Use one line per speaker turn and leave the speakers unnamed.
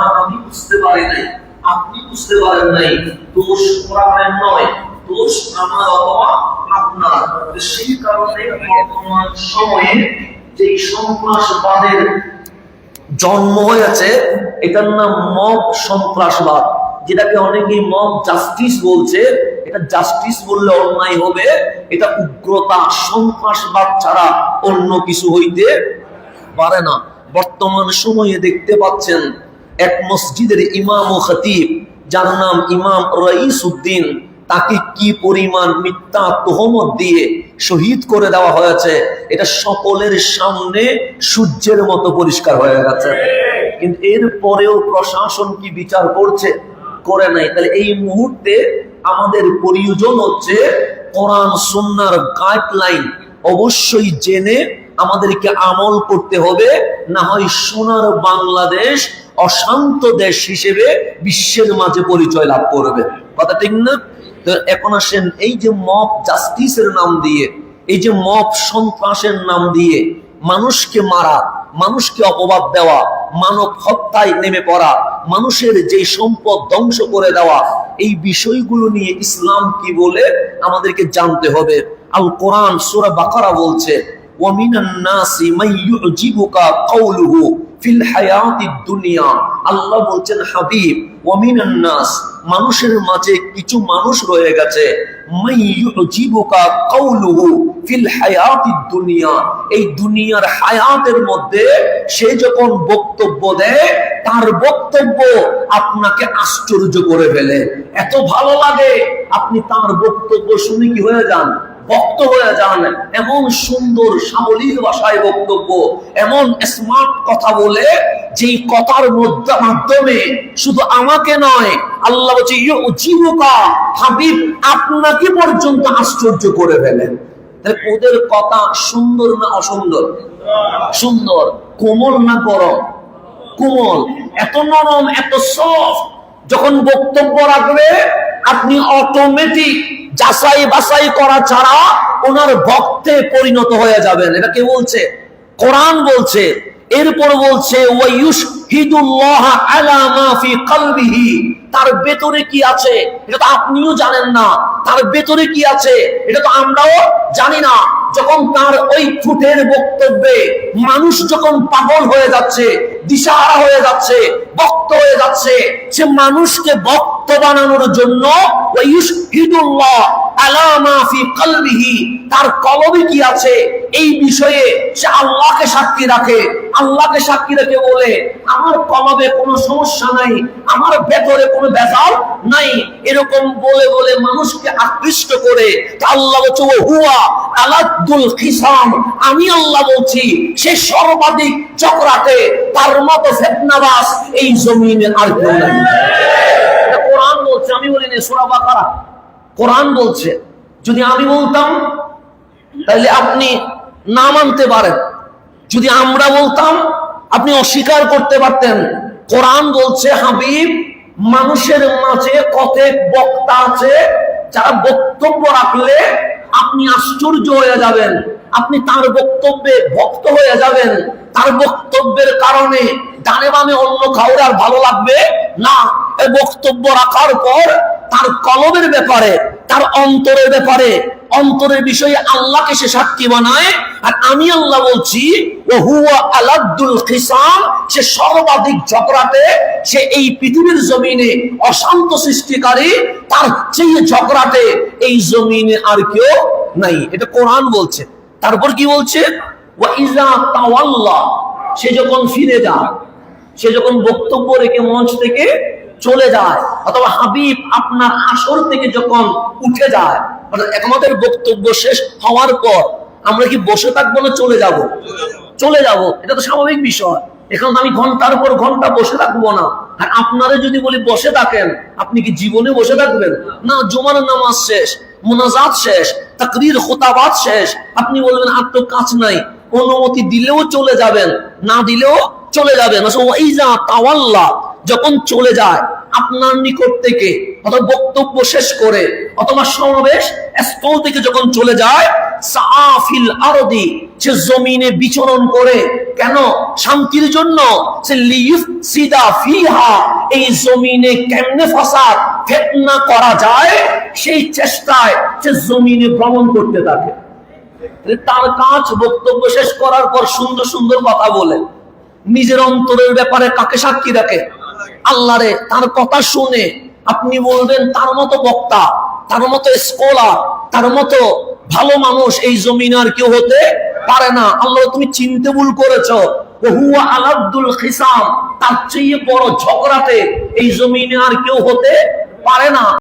না আমি বুঝতে পারি নাই। আপনি বুঝতে পারেন নাই। দোষ নয়। দোষ আমার অথবা আপনার। সেই কারণে বর্তমান সময়ে যে সন্ত্রাসবাদের জন্ম হয়েছে, এটার নাম মব সন্ত্রাসবাদ, যেটাকে অনেকেই মব জাস্টিস বলছে। এটা জাস্টিস বললে অন্যায় হবে। এটা উগ্রতা, সন্ত্রাসবাদ ছাড়া অন্য কিছু হইতে পারে না। বর্তমান সময়ে দেখতে পাচ্ছেন এক মসজিদের ইমাম ও খতিব, যার নাম ইমাম রইস উদ্দিন তাকে কি পরিমাণ মিথ্যা তোহমত দিয়ে শহীদ করে দেওয়া হয়েছে, এটা সকলের সামনে সূর্যের মতো পরিষ্কার হয়ে গেছে। কিন্তু এর পরেও প্রশাসন কি বিচার করছে? করে নাই। তাহলে এই মুহূর্তে আমাদের প্রয়োজন হচ্ছে কোরআন, সুন্নার গাইডলাইন অবশ্যই জেনে আমাদেরকে আমল করতে হবে, না হয় সোনার বাংলাদেশ অশান্ত দেশ হিসেবে বিশ্বের মাঝে পরিচয় লাভ করবে। কথা ঠিক না? এখন আসেন, এই যে মপ জাস্টিসের নাম দিয়ে, এই যে মপ সন্ত্রাসের নাম দিয়ে মানুষকে মারা, মানুষকে অপবাদ দেওয়া, মানব হত্যায় নেমে পড়া, মানুষের যে সম্পদ ধ্বংস করে দেওয়া, এই বিষয়গুলো নিয়ে ইসলাম কি বলে আমাদেরকে জানতে হবে। আল কোরআন সুরা বাকারা বলছে ওয়ামিনান নাসি ফিল হায়াতিদ দুনিয়া, আল্লাহ বলছেন, হাবিব নাস, মানুষের মাঝে কিছু মানুষ রয়ে গেছে। এই দুনিয়ার হায়াতের মধ্যে সে যখন বক্তব্য দেয়, তার বক্তব্য আপনাকে আশ্চর্য করে ফেলে। এত ভালো লাগে, আপনি তার বক্তব্য শুনে কি হয়ে যান? হয়ে যান এমন সুন্দর সাবলীল ভাষায় বক্তব্য, এমন স্মার্ট কথা বলে যেই কথার মধ্যে মাধ্যমে শুধু আমাকে নয়, আল্লাহ জীবকা হাবিব আপনাকে পর্যন্ত আশ্চর্য করে ফেলেন। ওদের কথা সুন্দর না অসুন্দর? সুন্দর। কোমল না গরম? কোমল। এত নরম, এত সফট যখন বক্তব্য রাখবে আপনি অটোমেটিক যাচাই বাছাই করা ছাড়া ওনার ভক্তে পরিণত হয়ে যাবেন। এটা কে বলছে? কোরআন বলছে। এরপর বলছে তার ভেতরে কি আছে? এটা তো আপনিও জানেন না। তার ভেতরে কি আছে? এটা তো আমরাও জানি না। যখন তার ওই ঠুটের বক্তব্যে মানুষ যখন পাগল হয়ে যাচ্ছে, দিশাহারা হয়ে যাচ্ছে বক্ত হয়ে যাচ্ছে, সে মানুষকে বক্ত বানানোর জন্য তার কলবে কি আছে? এই বিষয়ে সে আল্লাহকে সাক্ষী রাখে। আল্লাহকে সাক্ষী রেখে বলে, আমার কলবে কোনো সমস্যা নাই, আমার ভেতরে কোনো বেজাল নাই। এরকম বলে বলে মানুষকে আকৃষ্ট করে আল্লাহ বলছে ও আলাদুল খিসাম, আমি আল্লাহ বলছি, সে সর্বাধিক চক্রাতে তার মতো ফেতনাবাস এই জমিনে আর কেউ নাই। কোরআন বলছে, আমি বলিনি সূরা বাকারা। কোরআন বলছে, যদি আমি বলতাম, তাহলে আপনি না মানতে পারেন। যদি আমরা বলতাম, আপনি অস্বীকার করতে পারতেন। কোরআন বলছে, হাবিব, মানুষের মাঝে কতক বক্তা আছে, যারা বক্তব্য রাখলে আপনি আশ্চর্য হয়ে যাবেন। আপনি তার বক্তব্যে ভক্ত হয়ে যাবেন। তার বক্তব্যের কারণে ডানে বামে অন্য কাউর আর ভালো লাগবে না। বক্তব্য রাখার পর তার কলমের ব্যাপারে, তার অন্তরের ব্যাপারে, অন্তরের বিষয়ে আল্লাহকে সে সাক্ষী বানায়। আর আমি আল্লাহ বলছি সে সর্বাধিক ঝগড়াতে সে এই পৃথিবীর জমিনে অশান্ত সৃষ্টিকারী, তার চেয়ে ঝগড়াতে এই জমিনে আর কেউ নাই। এটা কোরআন বলছে। তারপর কি বলছে? সে যখন ফিরে যায়, সে যখন বক্তব্য রেখে মঞ্চ থেকে চলে যায়, অথবা হাবিব আপনার আসর থেকে যখন উঠে যায়, অর্থাৎ আমাদের বক্তব্য শেষ হওয়ার পর আমরা কি বসে থাকব না চলে যাব? চলে যাব, এটা তো স্বাভাবিক বিষয়। এখন আমি ঘণ্টার পর ঘণ্টা বসে থাকব না। আর আপনারা যদি বলি বসে থাকেন, আপনি কি জীবনে বসে থাকবেন? না, জুমার নামাজ শেষ, মোনাজাত শেষ তাকরির খোতাবাত শেষ। আপনি বলবেন, আর তো কাজ নাই, অনুমতি দিলেও চলে যাবেন, না দিলেও চলে যাবেন। তাওয়াল্লা, যখন চলে যায়, আপনার নিকট থেকে অথবা বক্তব্য শেষ করে, অথবা সমাবেশ
স্থল থেকে যখন চলে যায় সে জমিনে বিচরণ করে। কেন? শান্তির জন্য। এই জমিনে কেমনে ফাসাদ, ফেতনা করা যায়? সেই চেষ্টায় সে জমিনে ভ্রমণ করতে থাকে। তার কাজ বক্তব্য শেষ করার পর সুন্দর সুন্দর কথা বলে। নিজের অন্তরের ব্যাপারে কাকে সাক্ষী রাখে? আল্লাহরে, তার কথা শুনে। আপনি বলবেন, তার মতো বক্তা। তার মতো স্কলার তার মতো ভালো মানুষ এই জমিন আর কেউ হতে পারে না। আল্লাহ তুমি চিনতে ভুল করেছ। তার চেয়ে বড় ঝগড়াতে এই জমিনে আর কেউ হতে পারে না।